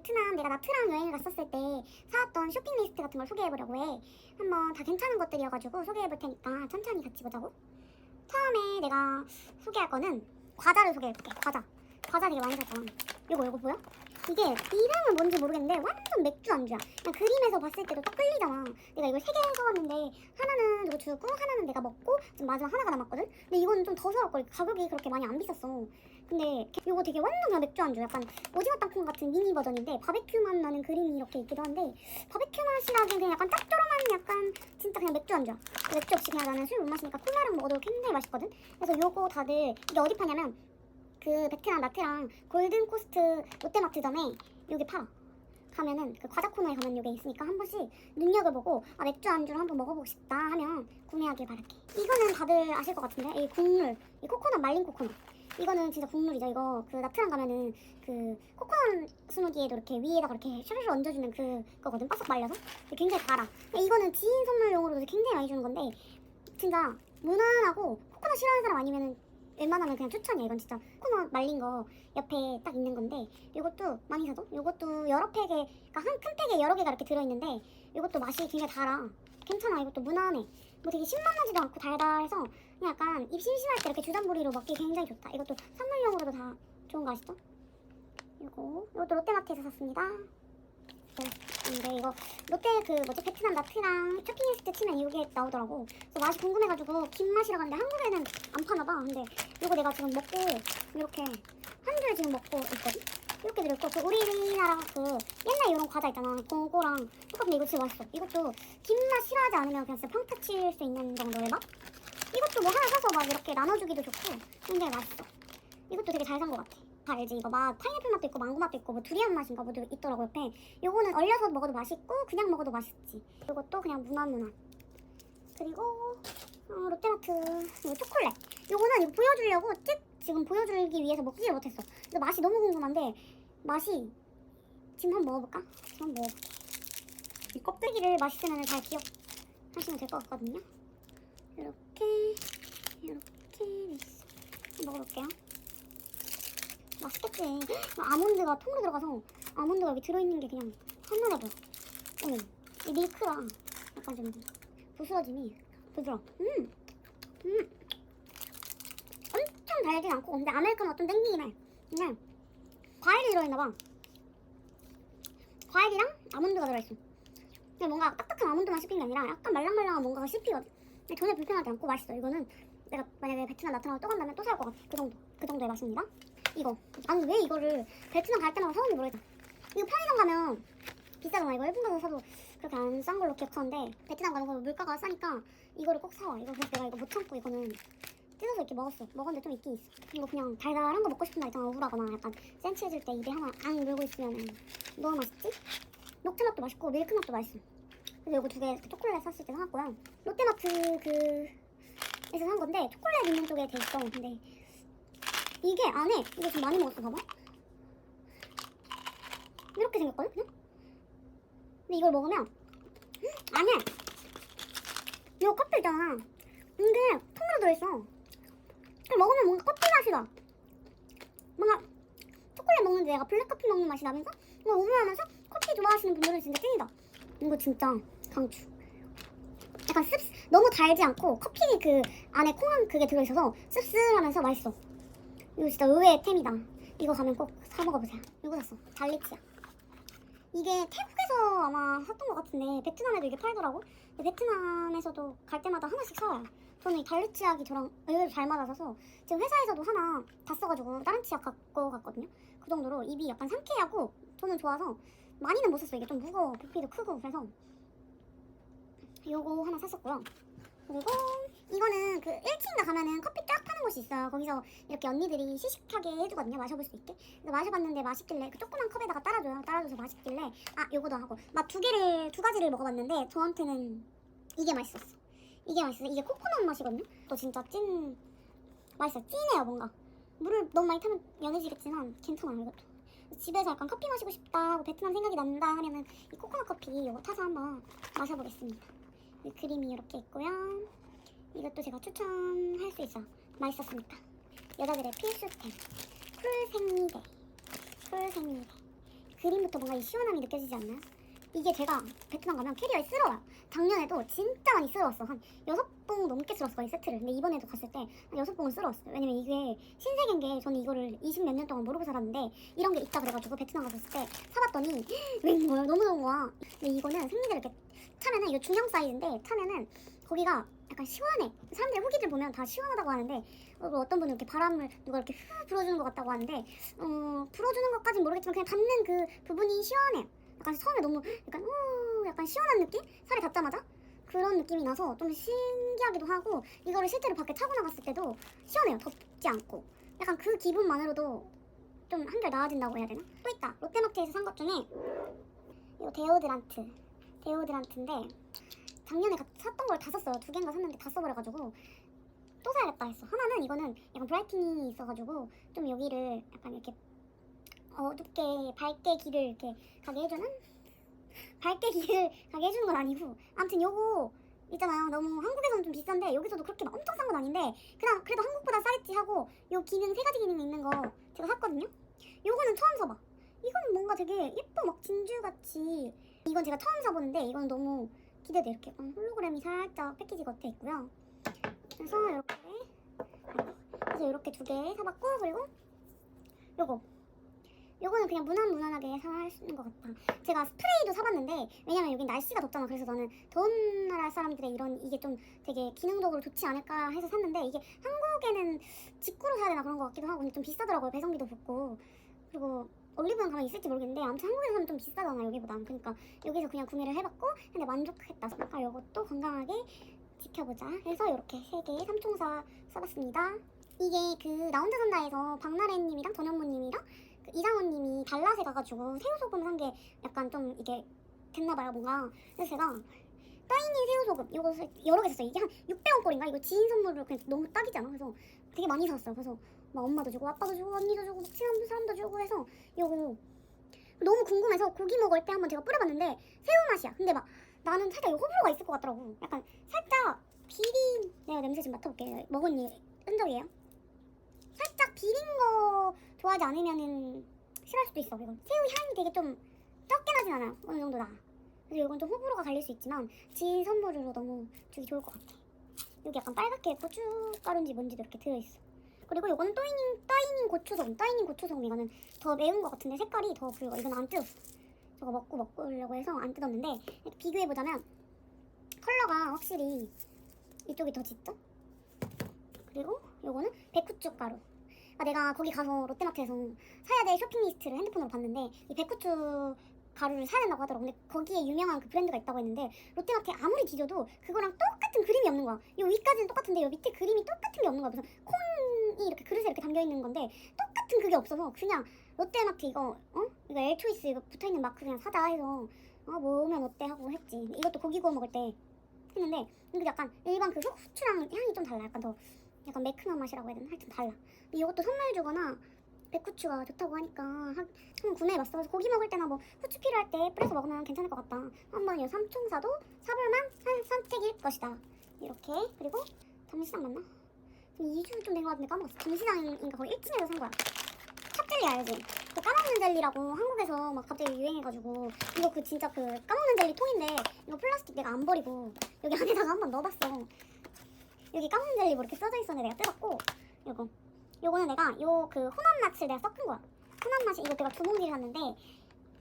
베트남 내가 나트랑 여행을 갔었을 때 사왔던 쇼핑 리스트 같은 걸 소개해보려고 해. 한번 다 괜찮은 것들이어가지고 소개해볼 테니까 천천히 같이 보자고. 처음에 내가 소개할 거는 과자를 소개해볼게. 과자. 과자 되게 많이 샀잖아. 요거 요거 보여? 이게 이름은 뭔지 모르겠는데 완전 맥주 안주야. 그냥 그림에서 봤을 때도 딱 끌리잖아. 내가 이걸 세 개를 사왔는데 하나는 누구 주고 하나는 내가 먹고 지금 마지막 하나가 남았거든. 근데 이거는 좀더 사올 걸. 가격이 그렇게 많이 안 비쌌어. 근데 이거 되게 완전 그냥 맥주 안주. 약간 오징어 땅콩 같은 미니 버전인데 바베큐 맛 나는 그림이 이렇게 있기도 한데 바베큐 맛이라기엔 그냥 약간 짭조름한 약간 진짜 그냥 맥주 안주야. 맥주 없이 그냥 나는 술 못 마시니까 콜라랑 먹어도 굉장히 맛있거든. 그래서 요거 다들 이게 어디 파냐면 그 베트남 마트랑 골든 코스트 롯데마트점에 여기 팔아. 가면은 그 과자 코너에 가면 여기 있으니까 한 번씩 눈여겨보고 아 맥주 안주를 한번 먹어보고 싶다 하면 구매하길 바랄게. 이거는 다들 아실 것 같은데 이 국물, 이 코코넛 말린 코코넛. 이거는 진짜 국물이죠. 이거 그 나트랑 가면은 그 코코넛 스무디에도 이렇게 위에다가 이렇게 샤르르 얹어주는 그 거거든. 바삭 말려서 굉장히 달아. 이거는 지인 선물용으로도 굉장히 많이 주는 건데 진짜 무난하고 코코넛 싫어하는 사람 아니면은 웬만하면 그냥 추천이야. 이건 진짜 코코넛 말린 거 옆에 딱 있는 건데 이것도 많이 사죠. 이것도 여러 팩에 그러니까 한 큰 팩에 여러 개가 이렇게 들어있는데 이것도 맛이 굉장히 달아. 괜찮아. 이것도 무난해. 뭐 되게 신맛나지도 않고 달달해서 그냥 약간 입 심심할 때 이렇게 주전부리로 먹기 굉장히 좋다. 이것도 선물용으로도 다 좋은 거 아시죠? 이거 이것도 롯데마트에서 샀습니다. 네, 근데 이거 롯데 그 뭐지 베트남 나트랑 쇼핑 리스트 치면 이게 나오더라고. 그래서 맛이 궁금해가지고 김 맛이라고 하는데 한국에는 안 파나 봐. 근데 이거 내가 지금 먹고 이렇게 한 줄 지금 먹고 있거든. 이렇게 들어있고 그 우리나라 그 옛날 이런 과자 있잖아. 그거랑 똑같은데 이거 진짜 맛있어. 이것도 김맛 싫어하지 않으면 그냥 진짜 평타 칠 수 있는 정도의 맛? 이것도 뭐 하나 사서 막 이렇게 나눠주기도 좋고 굉장히 맛있어. 이것도 되게 잘 산 것 같아. 다 알지? 이거 맛 파인애플 맛도 있고 망고 맛도 있고 뭐 두리안 맛인가 뭐도 있더라고 옆에. 요거는 얼려서 먹어도 맛있고 그냥 먹어도 맛있지. 이것도 그냥 무난 무난. 그리고 어, 롯데마트 이거 초콜릿. 요거는 보여주려고 찍 지금 보여주기 위해서 먹지를 못했어. 근데 맛이 너무 궁금한데 맛이 지금 한번 먹어볼까? 지금 한번 먹어볼게. 이 껍데기를 맛있으면 잘 기억하시면 될 것 같거든요. 이렇게 이렇게. 먹어볼게요. 맛있겠지. 아몬드가 통으로 들어가서 아몬드가 여기 들어있는 게 그냥 한눈에 보여. 어, 이 밀크가 약간 좀 부스러짐이 부드러워. 음, 음. 엄청 달진 않고 근데 아메리카노가 좀 땡기긴 해. 근데 과일이 들어있나 봐. 과일이랑 아몬드가 들어있어. 근데 뭔가 딱딱한 아몬드만 씹힌 게 아니라 약간 말랑말랑한 뭔가가 씹히거든. 근데 전혀 불편하지 않고 맛있어. 이거는 내가 만약에 베트남 나트랑을 또 간다면 또 살 것 같아. 그 정도. 그 정도의 맛입니다. 이거. 나는 왜 이거를 베트남 갈 때마다 사는지 모르겠다. 이거 편의점 가면 비싸잖아. 이거 일본 가서 사도 그렇게 안 싼 걸로 기억하는데 베트남 가는 거 물가가 싸니까 이거를 꼭 사와. 이거 내가 이거 못 참고 이거는 뜯어서 이렇게 먹었어. 먹었는데 좀 있긴 있어. 이거 그냥 달달한 거 먹고 싶은 날 있잖아. 억울하거나 약간 센치해질 때 입에 하나 앙 물고 있으면 너무 맛있지? 녹차 맛도 맛있고 밀크 맛도 맛있어. 그래서 이거 두 개 초콜릿 샀을 때 사왔고요. 롯데마트 그 에서 산 건데 초콜릿 있는 쪽에 돼 있어. 근데 이게 안에 이거 좀 많이 먹었어. 봐봐. 이렇게 생겼거든 그냥. 근데 이걸 먹으면 음, 안에 이거 커피 있잖아. 이게 통으로 들어있어. 먹으면 뭔가 커피 맛이 나. 뭔가 초콜릿 먹는데 내가 블랙커피 먹는 맛이 나면서 뭔가 우분하면서 커피 좋아하시는 분들은 진짜 찐이다. 이거 진짜 강추. 약간 씁 너무 달지 않고 커피 그 안에 콩한 그게 들어있어서 씁쓸하면서 맛있어. 이거 진짜 의외의 템이다. 이거 가면 꼭 사 먹어보세요. 이거 샀어. 달리치야. 이게 태국에서 아마 샀던 것 같은데 베트남에도 이게 팔더라고. 근데 베트남에서도 갈 때마다 하나씩 사와요. 저는 이 달리 치약이 저랑 의외로 잘 맞아서 지금 회사에서도 하나 다 써가지고 다른 치약 갖고 갔거든요. 그 정도로 입이 약간 상쾌하고 저는 좋아서 많이는 못 썼어요. 이게 좀 무거워, 부피도 크고 그래서 요거 하나 샀었고요. 그리고 이거는 그 1층인가 가면은 커피 쫙 파는 곳이 있어요. 거기서 이렇게 언니들이 시식하게 해주거든요. 마셔볼 수 있게. 그래서 마셔봤는데 맛있길래 그 조그만 컵에다가 따라줘요. 따라줘서 맛있길래 아 요거도 하고 맛두 개를 두 가지를 먹어봤는데 저한테는 이게 맛있었어. 이게 맛있어. 이게 코코넛 맛이거든요. 또 진짜 찐 맛있어. 찐해요 뭔가. 물을 너무 많이 타면 연해지겠지만 괜찮아요 이것도. 집에서 약간 커피 마시고 싶다 하고 베트남 생각이 난다 하면은 이 코코넛 커피 이거 타서 한번 마셔보겠습니다. 이 그림이 이렇게 있고요. 이것도 제가 추천할 수 있어. 맛있었으니까. 여자들의 필수템. 쿨 생리대. 쿨 생리대. 그림부터 뭔가 이 시원함이 느껴지지 않나요? 이게 제가 베트남 가면 캐리어에 쓸어요. 작년에도 진짜 많이 쓸어왔어. 한 여섯 봉 넘게 쓸었어 이 세트를. 근데 이번에도 갔을 때한 여섯 봉을 쓸어왔어요. 왜냐면 이게 신세계인 게 저는 이거를 20 몇 년 동안 모르고 살았는데 이런 게 있다 그래가지고 베트남 갔을 때 사봤더니 웬 거야 너무 좋은 거야. 근데 이거는 생리대 이렇게 차면은 이거 중형 사이즈인데 차면은 거기가 약간 시원해. 사람들 후기들 보면 다 시원하다고 하는데 어, 그리고 어떤 분은 이렇게 바람을 누가 이렇게 후 불어주는 것 같다고 하는데 어, 불어주는 것까진 모르겠지만 그냥 닿는 그 부분이 시원해. 약간 처음에 너무 약간 우 약간 시원한 느낌? 살에 닿자마자 그런 느낌이 나서 좀 신기하기도 하고 이거를 실제로 밖에 차고 나갔을 때도 시원해요. 덥지 않고 약간 그 기분만으로도 좀 한결 나아진다고 해야 되나? 또 있다. 롯데마트에서 산 것 중에 이거 데오드란트 데오드란트인데 작년에 가- 샀던 걸다 썼어요. 두 개인가 샀는데 다 써버려가지고 또 사야겠다 했어. 하나는 이거는 약간 브라이트닝이 있어가지고 좀 여기를 약간 이렇게 어둡게 밝게 길을 이렇게 가게 해주는 밝게 길을 가게 해주는 건 아니고 아무튼 요거 있잖아요. 너무 한국에서는 좀 비싼데 여기서도 그렇게 막 엄청 싼 건 아닌데 그냥 그래도 한국보다 싸겠지 하고 요 기능 세 가지 기능 있는 거 제가 샀거든요. 요거는 처음 사봐. 이거는 뭔가 되게 예뻐 막 진주같이 이건 제가 처음 사보는데 이건 너무 기대돼 이렇게 약간 홀로그램이 살짝 패키지 겉에 있고요. 그래서 이렇게 그래서 이렇게 두 개 사봤고 그리고 요거 요거는 그냥 무난 무난하게 살 수 있는 것 같다. 제가 스프레이도 사봤는데 왜냐면 여기 날씨가 덥잖아. 그래서 저는 더운 나라 사람들의 이런 이게 좀 되게 기능적으로 좋지 않을까 해서 샀는데 이게 한국에는 직구로 사야 되나 그런 것 같기도 하고 근데 좀 비싸더라고요. 배송비도 붙고 그리고 올리브영 가면 있을지 모르겠는데 아무튼 한국에서 사면 좀 비싸잖아 여기보단 그러니까 여기서 그냥 구매를 해봤고 근데 만족했다. 그러니까 요것도 건강하게 지켜보자 해서 이렇게 세 개 삼총사 써봤습니다. 이게 그 선다에서 박나래님이랑 전현무님이랑 그 이장원님이 달랏에 가가지고 새우소금 산 게 약간 좀 이게 됐나봐요 뭔가. 그래서 제가 따이니 새우소금 이거 여러 개 샀어요. 이게 한 600원 꼴인가? 이거 지인 선물로 그냥 너무 딱이잖아. 그래서 되게 많이 샀어요. 그래서 막 엄마도 주고 아빠도 주고 언니도 주고 친한 사람도 주고 해서 이거 너무 궁금해서 고기 먹을 때 한번 제가 뿌려봤는데 새우 맛이야. 근데 막 나는 살짝 호불호가 있을 것 같더라고. 약간 살짝 비린 내가 냄새 좀 맡아볼게요 먹은 이 흔적이에요 살짝 비린 거 좋아하지 않으면은 싫어할 수도 있어. 이건 새우 향이 되게 좀 적게 나진 않아요 어느 정도 나. 그래서 이건 좀 호불호가 갈릴 수 있지만 지인 선물으로 너무 주기 좋을 것 같아. 여기 약간 빨갛게 고춧가루인지 뭔지도 이렇게 들어있어. 그리고 이거는 따이닝 따이닝 고추소금. 따이닝 고추소금 이거는 더 매운 것 같은데 색깔이 더 붉어. 이건 안 뜯었어 저거 먹고 먹으려고 해서 안 뜯었는데 이렇게 비교해 보자면 컬러가 확실히 이쪽이 더 짙죠? 그리고 요거는 백후추 가루 아, 내가 거기 가서 롯데마트에서 사야 될 쇼핑 리스트를 핸드폰으로 봤는데 이 백후추 가루를 사야 된다고 하더라고. 근데 거기에 유명한 그 브랜드가 있다고 했는데 롯데마트에 아무리 뒤져도 그거랑 똑같은 그림이 없는 거야. 요 위까지는 똑같은데 요 밑에 그림이 똑같은 게 없는 거야. 무슨 콩이 이렇게 그릇에 이렇게 담겨 있는 건데 똑같은 그게 없어서 그냥 롯데마트 이거 어 이거 엘초이스 이거 붙어 있는 마크 그냥 사자 해서 아 뭐면 어때 하고 했지. 이것도 고기 구워 먹을 때 했는데 이게 약간 일반 그 후추랑 향이 좀 달라. 약간 더 약간 매크한 맛이라고 해야 되나? 하여튼 달라. 이것도 선물 주거나 백후추가 좋다고 하니까 한, 한번 구매해봤어. 그래서 고기 먹을 때나 뭐 후추 필요할 때 뿌려서 먹으면 괜찮을 것 같다. 한번 이 삼총사도 사볼만 한 선택일 것이다. 이렇게 그리고 잠시장 맞나? 지금 2주 좀 된 것 같은데 까먹었어. 잠시장인가 거기 1층에서 산 거야. 찹젤리 알지? 그 까먹는 젤리라고 한국에서 막 갑자기 유행해가지고 이거 그 진짜 그 까먹는 젤리 통인데 이거 플라스틱 내가 안 버리고 여기 안에다가 한번 넣어봤어. 여기 까먹는 젤리 뭐 이렇게 써져 있었는데 내가 뜯었고 요거. 요거는 내가 요 그 혼합 맛을 내가 섞은 거야. 혼합 맛이 이거 내가 두 봉지를 샀는데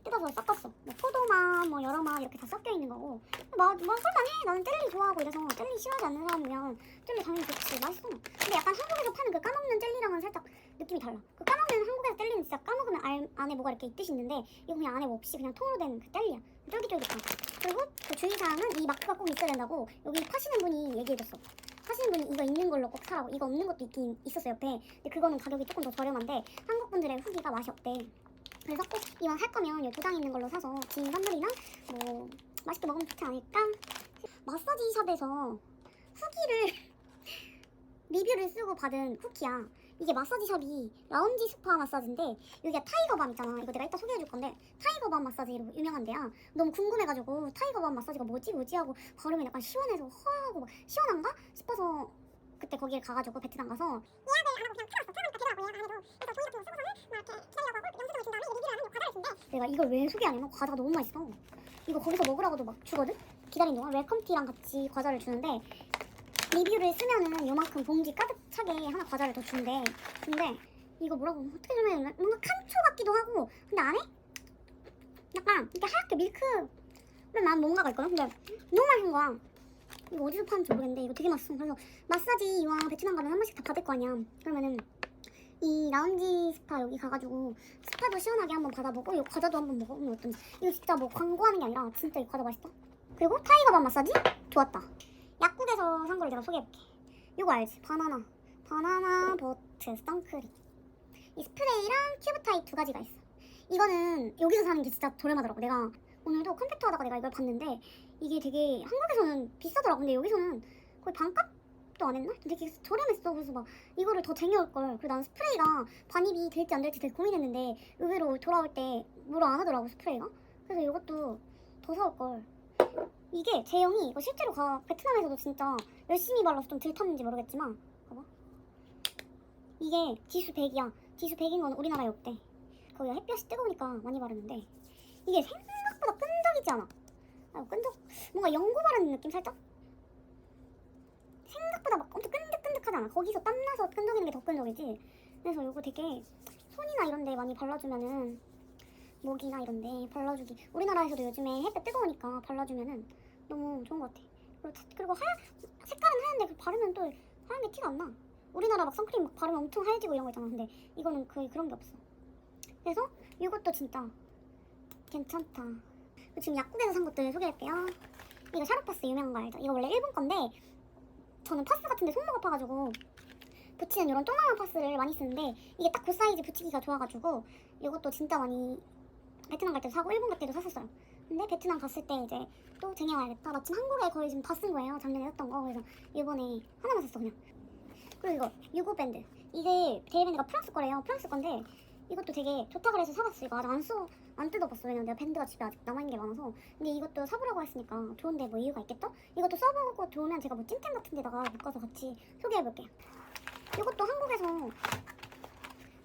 뜯어서 섞었어. 뭐 포도맛 뭐 여러 맛 이렇게 다 섞여 있는 거고. 뭐, 뭐 설만해. 나는 젤리 좋아하고 이래서 젤리 싫어하지 않는 사람이면 젤리 당연히 좋지. 맛있어. 근데 약간 한국에서 파는 그 까먹는 젤리랑은 살짝 느낌이 달라. 그 까먹는 한국에서 젤리는 진짜 까먹으면 알, 안에 뭐가 이렇게 있듯이 있는데 이거 그냥 안에 뭐 없이 그냥 통으로 된 그 젤리야. 쫄깃쫄깃한 그리고 그 주의사항은 이 마크가 꼭 있어야 된다고 여기 파시는 분이 얘기해줬어 하시는 분이 이거 있는 걸로 꼭 사라고. 이거 없는 것도 있긴 있었어요 옆에. 근데 그거는 가격이 조금 더 저렴한데 한국 분들의 후기가 맛이 없대 그래서 꼭 이왕 살 거면 이두장 있는 걸로 사서 지인 선물이랑 뭐 맛있게 먹으면 좋지 않을까? 마사지 샵에서 후기를 리뷰를 쓰고 받은 쿠키야 이게 마사지 샵이 라운지 스파 마사지인데 여기가 타이거밤 있잖아. 이거 내가 이따 소개해줄 건데 타이거밤 마사지로 유명한 데야 너무 궁금해가지고 타이거밤 마사지가 뭐지 뭐지 하고 바르면 약간 시원해서 허하고 막 시원한가 싶어서 그때 거기에 가가지고 베트남 가서 예약을 안 내가 이걸 왜 소개하냐면 과자가 너무 맛있어. 이거 거기서 먹으라고도 막 주거든? 기다리는 동안 웰컴티랑 같이 과자를 주는데 리뷰를 쓰면은 요만큼 봉지 가득 차게 하나 과자를 더 준대. 근데 이거 뭐라고 어떻게 좀 해? 뭔가 칸초 같기도 하고 근데 안에 약간 이렇게 하얗게 밀크를 난 뭔가가 있거든? 근데 너무 맛있는 거야. 이거 어디서 파는지 모르겠는데 이거 되게 맛있어. 그래서 마사지 이왕 베트남 가면 한 번씩 다 받을 거 아니야. 그러면은 이 라운지 스파 여기 가가지고 스파도 시원하게 한번 받아보고 이 과자도 한번 먹어보면 어떤지. 이거 진짜 뭐 광고하는 게 아니라 진짜 이 과자 맛있다. 그리고 타이거밤 마사지 좋았다. 약국에서 산걸 내가 소개해볼게. 이거 알지? 바나나. 바나나 버트 선크림. 이 스프레이랑 큐브 타입 두 가지가 있어. 이거는 여기서 사는 게 진짜 저렴하더라고. 내가 오늘도 컴퓨터 하다가 내가 이걸 봤는데 이게 되게 한국에서는 비싸더라고. 근데 여기서는 거의 반값도 안 했나? 되게 저렴했어. 그래서 막 이거를 더 쟁여올 걸. 그리고 난 스프레이가 반입이 될지 안 될지 되게 고민했는데 의외로 돌아올 때 뭐라 안 하더라고 스프레이가. 그래서 이것도 더 사올 걸. 이게 제형이 이거 실제로 가 베트남에서도 진짜 열심히 발라서 좀 들탔는지 모르겠지만 봐봐. 이게 지수 100이야. 지수 100인 건 우리나라에 없대. 거기가 햇볕이 뜨거우니까 많이 바르는데 이게 생각보다 끈적이지 않아. 아, 끈적 뭔가 연고 바르는 느낌 살짝? 생각보다 막 엄청 끈적끈적하지 않아. 거기서 땀나서 끈적이는 게 더 끈적이지. 그래서 이거 되게 손이나 이런 데 많이 발라주면은 목이나 이런 데 발라주기. 우리나라에서도 요즘에 햇볕 뜨거우니까 발라주면은 너무 좋은 것 같아. 그리고, 자- 그리고 하얀 색깔은 하얀데 그 바르면 또 하얀 게 티가 안 나. 우리나라 막 선크림 막 바르면 엄청 하얘지고 이런 거 있잖아. 근데 이거는 거의 그런 게 없어. 그래서 이것도 진짜 괜찮다. 지금 약국에서 산 것들 소개할게요. 이거 샤르파스 유명한 거 알죠? 이거 원래 일본 건데 저는 파스 같은데 손목 아파가지고 붙이는 이런 조그만 파스를 많이 쓰는데 이게 딱 그 사이즈 붙이기가 좋아가지고 이것도 진짜 많이 베트남 갈 때도 사고 일본 갈 때도 샀었어요. 근데 베트남 갔을 때 이제 또 쟁여와야겠다. 마침 한국에 거의 지금 다 쓴 거예요. 작년에 샀던 거. 그래서 이번에 하나만 샀어 그냥. 그리고 이거 유고 밴드. 이게 데이밴드가 프랑스 거래요. 프랑스 건데 이것도 되게 좋다 그래서 사봤어. 이거 아직 안 써, 안 뜯어봤어. 왜냐면 내가 밴드가 집에 아직 남아있는 게 많아서. 근데 이것도 사보라고 했으니까 좋은데 뭐 이유가 있겠죠? 이것도 써보고 좋으면 제가 뭐 찐템 같은 데다가 묶어서 같이 소개해볼게요. 이것도 한국에서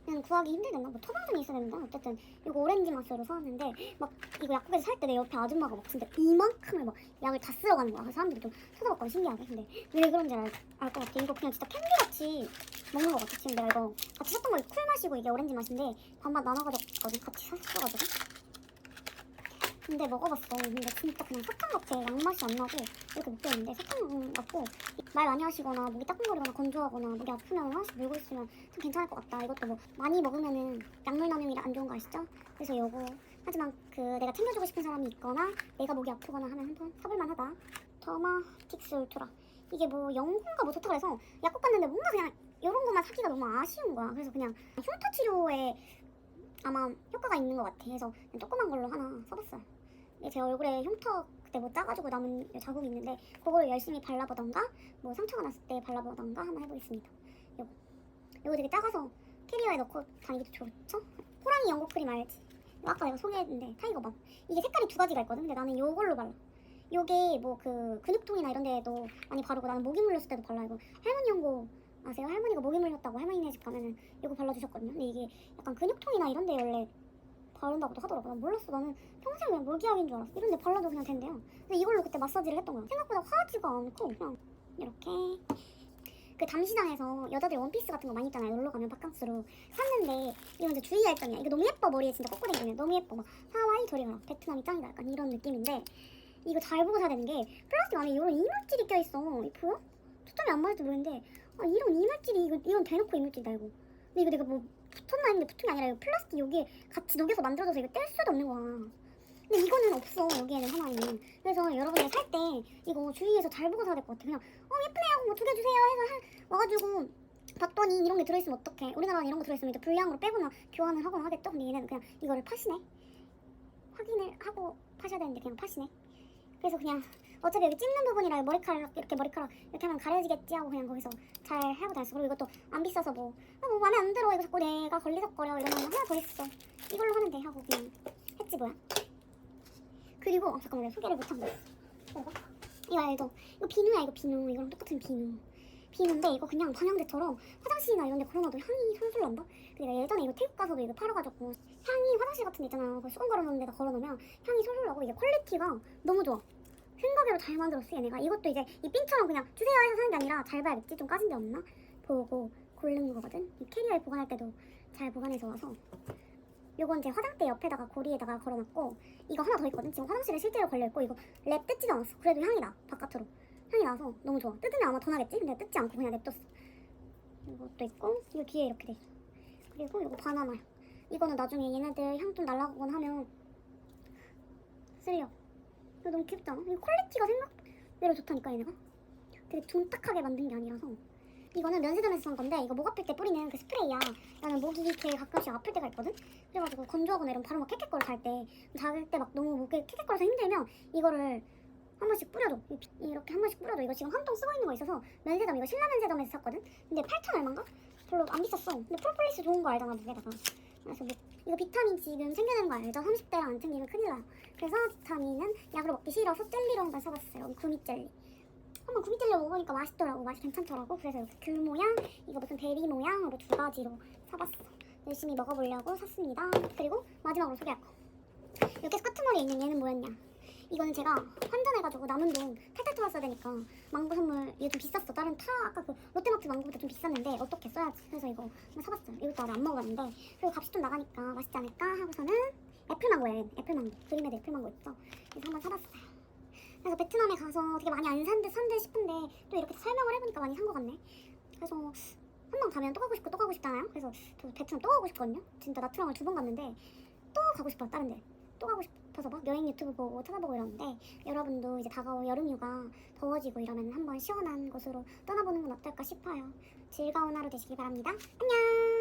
그냥 구하기 힘들겠나? 뭐 처방전이 있어야 된다. 어쨌든 이거 오렌지 맛으로 사왔는데 막 이거 약국에서 살 때 내 옆에 아줌마가 막 진짜 이만큼을 막 약을 다 쓸어 가는 거야. 사람들이 좀 쳐다봤거든 신기하게. 근데 왜 그런지 알것 같아. 이거 그냥 진짜 캔디같이 먹는 것 같아. 지금 내가 이거 같이 샀던 거 쿨 맛이고 이게 오렌지 맛인데 반반 나눠가졌거든. 같이 샀어가지고. 근데 먹어봤어. 근데 진짜 그냥 사탕 같아. 양맛이 안 나고 이렇게 있는데 사탕 같고 말 많이 하시거나 목이 따끔거리거나 건조하거나 목이 아프면 하나씩 물고 있으면 좀 괜찮을 것 같다. 이것도 뭐 많이 먹으면은 약물 남용이라 안 좋은 거 아시죠? 그래서 요거 하지만 그 내가 챙겨주고 싶은 사람이 있거나 내가 목이 아프거나 하면 한 번 사볼만 하다. 더마틱스 울트라 이게 뭐 연고인가 뭐 좋다 그래서 약국 갔는데 뭔가 그냥 이런 것만 사기가 너무 아쉬운 거야. 그래서 그냥 흉터 치료에 아마 효과가 있는 것 같아. 그래서 조그만 걸로 하나 써봤어요. 이게 제 얼굴에 흉터 그때 뭐 짜가지고 남은 자국이 있는데 그걸 열심히 발라보던가 뭐 상처가 났을 때 발라보던가 한번 해보겠습니다. 요거 요거 되게 작아서 캐리어에 넣고 다니기도 좋죠? 호랑이 연고 크림 알지? 아까 내가 소개했는데 타이거밤 이게 색깔이 두 가지가 있거든. 근데 나는 요걸로 발라. 요게 뭐 그 근육통이나 이런 데에도 많이 바르고 나는 모기 물렸을 때도 발라. 이거 할머니 연고 아세요? 할머니가 모기 물렸다고 할머니네 집 가면은 이거 발라주셨거든요. 근데 이게 약간 근육통이나 이런 데 원래 바른다고도 하더라고. 난 몰랐어. 나는 평생 그냥 모기약인 줄 알았어. 이런 데 발라도 그냥 된대요. 근데 이걸로 그때 마사지를 했던 거야. 생각보다 화하지가 않고 그냥 이렇게 그 담시장에서 여자들 원피스 같은 거 많이 있잖아요. 놀러 가면 바캉스로 샀는데 이건 이제 주의할 점이야. 이거 너무 예뻐 머리에 진짜 꽂고 다니면 너무 예뻐 막 하와이 저리 가라 베트남이 짱이다 약간 이런 느낌인데 이거 잘 보고 사야 되는 게 플라스틱 안에 이런 이물질이 껴 있어. 이 보여? 초점이 안 맞을지 모르겠는데 아 이런 이물질이 이거 이건 대놓고 이물질이다 이거. 근데 이거 내가 뭐 붙었나 했는데 붙은 게 아니라 이거 플라스틱 여기에 같이 녹여서 만들어져서 이거 뗄 수도 없는 거야. 근데 이거는 없어 여기에는 하나에는. 그래서 여러분들 살 때 이거 주의해서 잘 보고 사야 될 것 같아. 그냥 어 예쁘네요 뭐두 개 주세요 해서 하- 와가지고 봤더니 이런 게 들어있으면 어떡해. 우리나라는 이런 거 들어있으면 이제 불량으로 빼거나 교환을 하거나 하겠죠. 근데 얘네는 그냥 이거를 파시네. 확인을 하고 파셔야 되는데 그냥 파시네. 그래서 그냥 어차피 여기 찝는 부분이라 머리카락 이렇게 머리카락 이렇게 하면 가려지겠지 하고 그냥 거기서 잘 하고 다녔어. 그리고 이것도 안 비싸서 뭐, 아, 뭐 마음에 안 들어 이거 자꾸 내가 걸리적거려 이러면 하나 더 있어. 이걸로 하면 돼 하고 그냥 했지 뭐야. 그리고 어, 잠깐만 내가 소개를 못한 거. 이거 이거 알죠? 이거 비누야 이거 비누 이거랑 똑같은 비누. 비누인데 이거 그냥 방향제처럼 화장실이나 이런 데 걸어놔도 향이 솔솔 난다? 내가 예전에 이거 태국 가서도 이거 팔아가지고 향이 화장실 같은 데 있잖아 그 수건 걸어놓는 데다 걸어놓으면 향이 솔솔 나고 이게 퀄리티가 너무 좋아 생각외로 잘 만들었어 얘네가. 이것도 이제 이 핀처럼 그냥 주세요 해서 사는 게 아니라 잘 봐야겠지. 좀 까진 데 없나? 보고 고르는 거거든. 이 캐리어에 보관할 때도 잘 보관해서 와서. 요건 제 화장대 옆에다가 고리에다가 걸어놨고 이거 하나 더 있거든. 지금 화장실에 실제로 걸려있고 이거 랩 뜯지도 않았어. 그래도 향이 나 바깥으로. 향이 나서 너무 좋아. 뜯으면 아마 더 나겠지? 근데 뜯지 않고 그냥 냅뒀어. 이것도 있고 이 뒤에 이렇게 돼. 있어 그리고 이거 바나나. 이거는 나중에 얘네들 향 좀 날라가거나 하면 이거 너무 귀엽지 않아? 이 퀄리티가 생각대로 좋다니까 얘네가. 되게 둔탁하게 만든 게 아니라서. 이거는 면세점에서 산 건데 이거 목 아플 때 뿌리는 그 스프레이야. 나는 목이 이렇게 가끔씩 아플 때가 있거든? 그래가지고 건조하거나 이런 바로 막 캑캑거려 잘때 잘때막 너무 목에 캑캑거려서 힘들면 이거를 한 번씩 뿌려줘. 이- 이렇게 한 번씩 뿌려줘. 이거 지금 한 통 쓰고 있는 거 있어서 면세점 이거 신라 면세점에서 샀거든? 근데 8천 얼마인가? 별로 안 비쌌어. 근데 프로폴리스 좋은 거 알잖아 목에다가. 그래서 뭐 이거 비타민 지금 챙겨내는 거 알죠? 30대랑 안 챙기면 큰일 나요. 그래서 비타민은 약으로 먹기 싫어서 젤리로 한번 사봤어요. 구미 젤리. 한번 구미 젤리 먹으니까 맛있더라고. 맛이 괜찮더라고. 그래서 이렇게 귤 모양 이거 무슨 베리 모양으로 두 가지로 사봤어. 열심히 먹어보려고 샀습니다. 그리고 마지막으로 소개할 거. 이렇게 스커트머리에 있는 얘는 뭐였냐 이거는 제가 환전해가지고 남은 돈 탈탈 털었어야 되니까 망고 선물 이거 좀 비쌌어. 다른 타 아까 그 롯데마트 망고보다 좀 비쌌는데 어떻게 써야지 그래서 이거 사봤어요. 이것도 아직 안 먹어봤는데 그리고 값이 좀 나가니까 맛있지 않을까 하고서는 애플망고예요. 애플망고. 그림에도 애플망고 있죠? 그래서 한번 사봤어요. 그래서 베트남에 가서 되게 많이 안산듯산듯 싶은데 또 이렇게 설명을 해보니까 많이 산 것 같네. 그래서 한 번 가면 또 가고 싶고 또 가고 싶잖아요? 그래서 저 베트남 또 가고 싶거든요? 진짜 나트랑을 두 번 갔는데 또 가고 싶어 다른 데또 가고 싶어서 막 여행 유튜브 보고 찾아보고 이러는데 여러분도 이제 다가올 여름휴가 더워지고 이러면 한번 시원한 곳으로 떠나보는 건 어떨까 싶어요. 즐거운 하루 되시길 바랍니다. 안녕